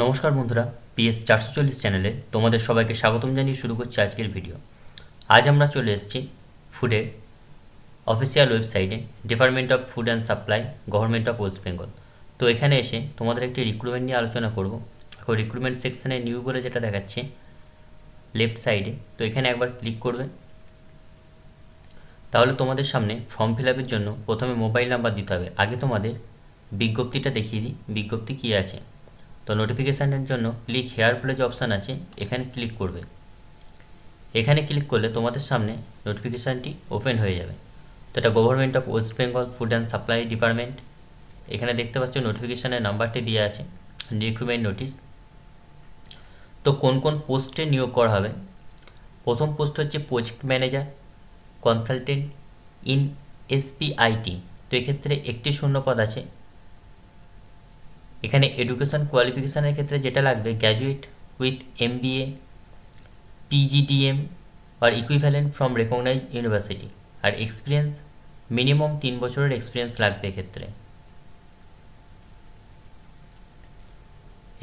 নমস্কার বন্ধুরা, পিএস চারশো চল্লিশ চ্যানেলে তোমাদের সবাইকে স্বাগতম জানিয়ে শুরু করছি আজকের ভিডিও। আজ আমরা চলে এসেছি ফুডের অফিসিয়াল ওয়েবসাইটে department of food and supply government of West Bengal তো এখানে এসে তোমাদের একটি রিক্রুটমেন্ট নিয়ে আলোচনা করব। এখন রিক্রুটমেন্ট সেকশনে নিউ বলে যেটা দেখাচ্ছে লেফট সাইডে তো এখানে একবার ক্লিক করবে। তাহলে তোমাদের সামনে ফর্ম ফিল আপের জন্য প্রথমে মোবাইল নাম্বার দিতে হবে। আগে তোমাদের বিজ্ঞপ্তিটা দেখিয়ে দিই। বিজ্ঞপ্তি কী আছে? তো নোটিফিকেশানের জন্য ক্লিক হেয়ার প্লে যে অপশান আছে, এখানে ক্লিক করবে। এখানে ক্লিক করলে তোমাদের সামনে নোটিফিকেশানটি ওপেন হয়ে যাবে। তো এটা government of West Bengal food and supply department এখানে দেখতে পাচ্ছ নোটিফিকেশানের নাম্বারটি দেওয়া আছে রিক্রুটমেন্ট নোটিশ তো কোন কোন পোস্টে নিয়োগ করা হবে? প্রথম পোস্ট হচ্ছে project manager consultant in SPIT তো এক্ষেত্রে একটি শূন্য পদ আছে এখানে এডুকেশন কোয়ালিফিকেশানের ক্ষেত্রে যেটা লাগবে graduate with M B A PGDM R equivalent from recognise university R experience minimum তিন বছরের এক্সপিরিয়েন্স লাগবে এক্ষেত্রে।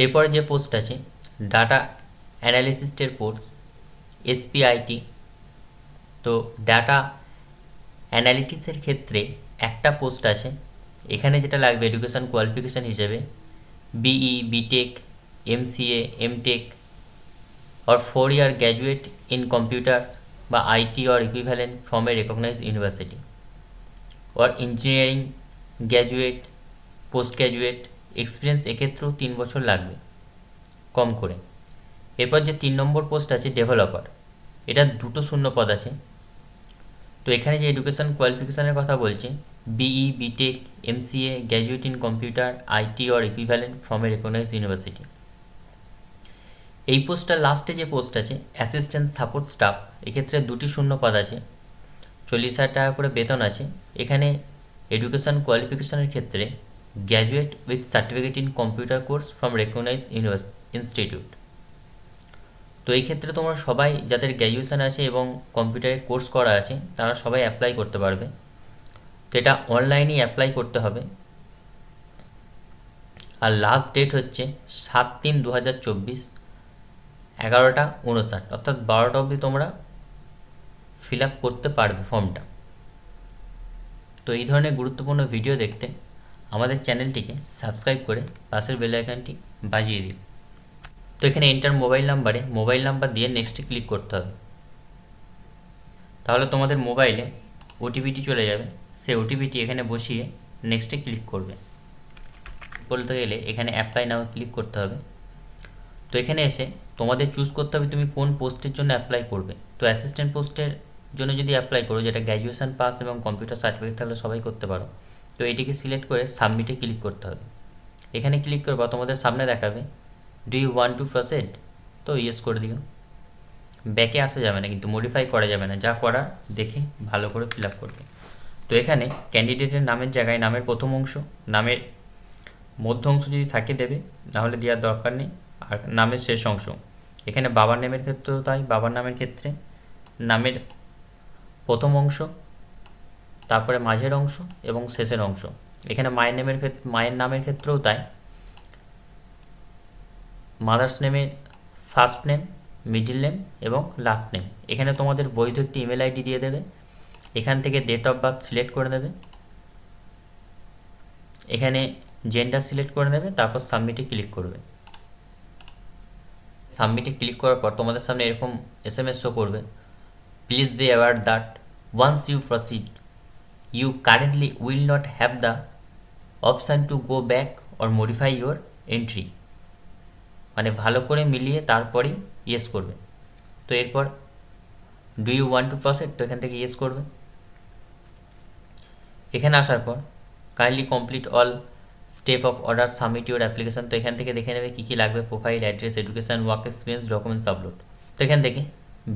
এরপরে যে পোস্ট আছে ডাটা অ্যানালিসিস্টের পোস্ট এসপিআইটি তো ডাটা অ্যানালিটিক্সের ক্ষেত্রে একটা পোস্ট আছে, এখানে যেটা লাগবে এডুকেশন কোয়ালিফিকেশান হিসেবে BE B Tech MCA M Tech or four year graduate in computers বা IT or equivalent from a recognized university or engineering graduate post graduate experience এক্ষেত্রেও তিন বছর লাগবে কম করে এরপর যে তিন নম্বর পোস্ট আছে ডেভেলপার এটা দুটো শূন্য পদ আছে তো এখানে যে এডুকেশন কোয়ালিফিকেশানের কথা বলছে BE B Tech MCA graduate in computer IT or equivalent from a recognize university এই পোস্টটার লাস্টে যে পোস্ট আছে অ্যাসিস্ট্যান্ট সাপোর্ট স্টাফ এক্ষেত্রে দুটি শূন্য পদ আছে, চল্লিশ হাজার টাকা করে বেতন আছে। এখানে এডুকেশন কোয়ালিফিকেশনের ক্ষেত্রে graduate with certificate in computer course from recognize university institute তো এই ক্ষেত্রে তোমরা সবাই যাদের গ্র্যাজুয়েশান আছে এবং কম্পিউটারে কোর্স করা আছে, তারা সবাই অ্যাপ্লাই করতে পারবে। তো এটা অনলাইনেই অ্যাপ্লাই করতে হবে। আর লাস্ট ডেট হচ্ছে সাত তিন দু হাজার চব্বিশ, এগারোটা উনষাট অর্থাৎ বারোটা অবধি তোমরা ফিল আপ করতে পারবে ফর্মটা তো এই ধরনের গুরুত্বপূর্ণ ভিডিও দেখতে আমাদের চ্যানেলটিকে সাবস্ক্রাইব করে পাশের বেল বাজিয়ে দিও। তো এখানে এন্টার মোবাইল নাম্বারে মোবাইল নাম্বার দিয়ে নেক্সটে ক্লিক করতে হবে। তাহলে তোমাদের মোবাইলে ওটিপিটি চলে যাবে। সেই ওটিপিটি এখানে বসিয়ে নেক্সটে ক্লিক করবে। বলতে গেলে এখানে অ্যাপ্লাই নাও ক্লিক করতে হবে। তো এখানে এসে তোমাদের চুজ করতে হবে তুমি কোন পোস্টের জন্য অ্যাপ্লাই করবে। তো অ্যাসিস্ট্যান্ট পোস্টের জন্য যদি অ্যাপ্লাই করো, যেটা গ্র্যাজুয়েশন পাস এবং কম্পিউটার সার্টিফিকেট থাকলে সবাই করতে পারো। তো এটিকে সিলেক্ট করে সাবমিটে ক্লিক করতে হবে। এখানে ক্লিক করবা, তোমাদের সামনে দেখাবে do you want to proceed তো ইয়েস করে দিও ব্যাকে আসা যাবে না, কিন্তু মডিফাই করা যাবে না। যা করা দেখে ভালো করে ফিল আপ করবে। তো এখানে ক্যান্ডিডেটের নামের জায়গায় নামের প্রথম অংশ, নামের মধ্য অংশ যদি থাকে দেবে, নাহলে দেওয়ার দরকার নেই। আর নামের শেষ অংশ। এখানে বাবার নামের ক্ষেত্রেও তাই, বাবার নামের ক্ষেত্রে নামের প্রথম অংশ, তারপরে মাঝের অংশ এবং শেষের অংশ। এখানে মায়ের নামের ক্ষেত্রে মায়ের নামের ক্ষেত্রেও তাই। মাদার্স নেমের ফার্স্ট নেম, মিডিল নেম এবং লাস্ট নেম। এখানে তোমাদের বৈধ একটি ইমেল আইডি দিয়ে দেবে। এখান থেকে ডেট অফ বার্থ সিলেক্ট করে দেবে এখানে জেন্ডার সিলেক্ট করে নেবে, তারপর সাবমিটে ক্লিক করবে। সাবমিটে ক্লিক করার পর তোমাদের সামনে এরকম এস এম এস শো করবে। Please be aware that once you proceed, you currently will not have the option to go back or modify your entry. মানে ভালো করে মিলিয়ে তারপরেই ইয়েস করবে। তো এরপর do you want to proceed তো এখান থেকে ইয়েস করবে। এখানে আসার পর kindly complete all step of order submit your application তো এখান থেকে দেখে নেবে কী কী লাগবে profile address education work experience documents upload তো এখান থেকে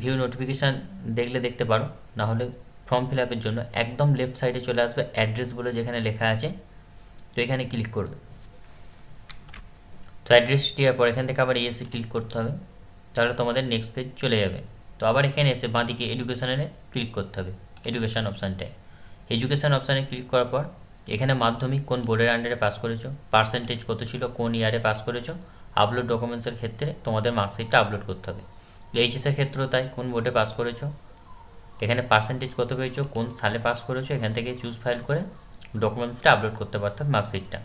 ভিউ নোটিফিকেশান দেখলে দেখতে পারো, নাহলে ফর্ম ফিল আপের জন্য একদম লেফট সাইডে চলে আসবে অ্যাড্রেস বলে যেখানে লেখা আছে, তো এখানে ক্লিক করবে। তো অ্যাড্রেস দেওয়ার পর এখান থেকে আবার এসে ক্লিক করতে হবে। তাহলে তোমাদের নেক্সট পেজ চলে যাবে। তো আবার এখানে এসে বাঁদিকে এডুকেশানে ক্লিক করতে হবে এডুকেশান অপশানটায় এডুকেশান অপশানে ক্লিক করার পর এখানে মাধ্যমিক কোন বোর্ডের আন্ডারে পাস করেছ পার্সেন্টেজ কত ছিল, কোন ইয়ারে পাস করেছ আপলোড ডকুমেন্টসের ক্ষেত্রে তোমাদের মার্কশিটটা আপলোড করতে হবে। এইচএসের ক্ষেত্রেও তাই, কোন বোর্ডে পাস করেছ, এখানে পার্সেন্টেজ কত পেয়েছ, কোন সালে পাস করেছ, এখান থেকে চুজ ফাইল করে ডকুমেন্টসটা আপলোড করতে পারতো মার্কশিটটা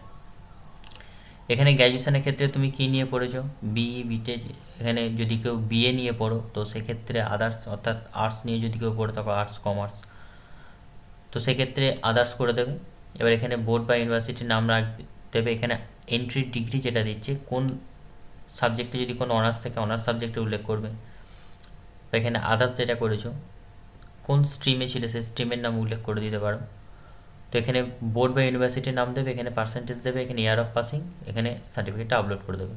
এখানে গ্র্যাজুয়েশনের ক্ষেত্রে তুমি কী নিয়ে পড়েছো? বিই বিটেক এখানে যদি কেউ বিএ নিয়ে পড়ো, তো সেক্ষেত্রে আদার্স অর্থাৎ আর্টস নিয়ে যদি কেউ পড়ে থাকো আর্টস কমার্স তো সেক্ষেত্রে আদার্স করে দেবে। এবার এখানে বোর্ড বা ইউনিভার্সিটির নাম রাখ, দেবে এখানে এন্ট্রি ডিগ্রি যেটা দিচ্ছে, কোন সাবজেক্টে যদি কোনো অনার্স থেকে অনার্স সাবজেক্টে উল্লেখ করবে। এখানে আদার্স যেটা করেছ, কোন স্ট্রিমে ছিল, সেই স্ট্রিমের নাম উল্লেখ করে দিতে পারো। তো এখানে বোর্ড বা ইউনিভার্সিটির নাম দেবে, এখানে পার্সেন্টেজ দেবে, এখানে ইয়ার অফ পাসিং এখানে সার্টিফিকেটটা আপলোড করে দেবে।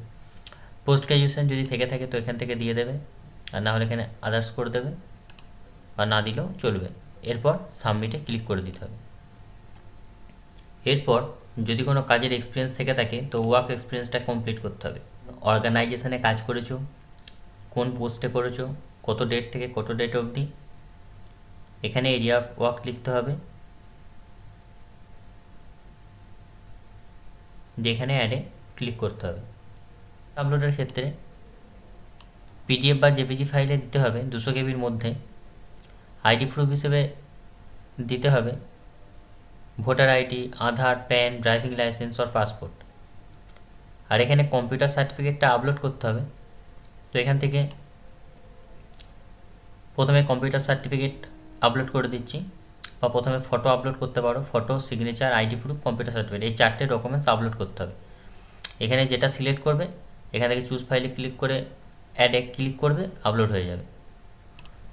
পোস্ট গ্র্যাজুয়েশন যদি থেকে থাকে তো এখান থেকে দিয়ে দেবে, আর না হলে এখানে আদার্স করে দেবে, বা না দিলেও চলবে। এরপর সাবমিটে ক্লিক করে দিতে হবে। এরপর যদি কোনো কাজের এক্সপিরিয়েন্স থেকে থাকে, তো ওয়ার্ক এক্সপিরিয়েন্সটা কমপ্লিট করতে হবে। অর্গানাইজেশনে কাজ করেছ, কোন পোস্টে করেছ, কত ডেট থেকে কত ডেট অবধি, এখানে এরিয়া অফ ওয়ার্ক লিখতে হবে। যেখানে অ্যাডে ক্লিক করতে হবে। আপলোডের ক্ষেত্রে পিডিএফ বা জেপিজি ফাইলে দিতে হবে দুশো কেবির মধ্যে। আইডি প্রুফ হিসেবে দিতে হবে। Voter ID, Aadhaar, PAN driving licence আর পাসপোর্ট আর এখানে কম্পিউটার সার্টিফিকেটটা আপলোড করতে হবে। তো এখান থেকে প্রথমে কম্পিউটার সার্টিফিকেট আপলোড করে দিচ্ছি। বা প্রথমে ফটো আপলোড করতে পারো। Photo signature ID proof computer certificate এই চারটে ডকুমেন্টস আপলোড করতে হবে। এখানে যেটা সিলেক্ট করবে, এখান থেকে চুজ ফাইলে ক্লিক করে অ্যাডে ক্লিক করবে আপলোড হয়ে যাবে।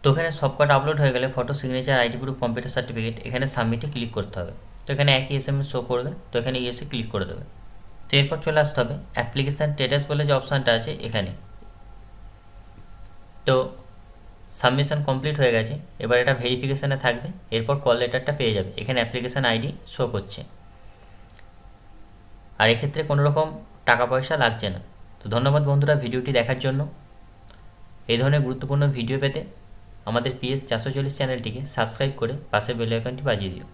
তো এখানে সব কটা আপলোড হয়ে গেলে photo signature ID proof computer certificate এখানে সাবমিটে ক্লিক করতে হবে। তো এখানে একই এস এম এস শো করবে, তো এখানে ইয়েসে ক্লিক করে দেবে। তো এরপর চলে আসতে হবে অ্যাপ্লিকেশান স্টেটাস বলে যে অপশানটা আছে এখানে। তো সাবমিশন কমপ্লিট হয়ে গেছে, এবার এটা ভেরিফিকেশানে থাকবে, এরপর কল লেটারটা পেয়ে যাবে, এখানে অ্যাপ্লিকেশান আইডি শো করছে। আর এক্ষেত্রে কোনো রকম টাকা পয়সা লাগছে না। তো ধন্যবাদ বন্ধুরা ভিডিওটি দেখার জন্য। এই ধরনের গুরুত্বপূর্ণ ভিডিও পেতে আমাদের পিএস চারশো চল্লিশ চ্যানেলটিকে সাবস্ক্রাইব করে পাশের বেল আইকনটি বাজিয়ে দিও।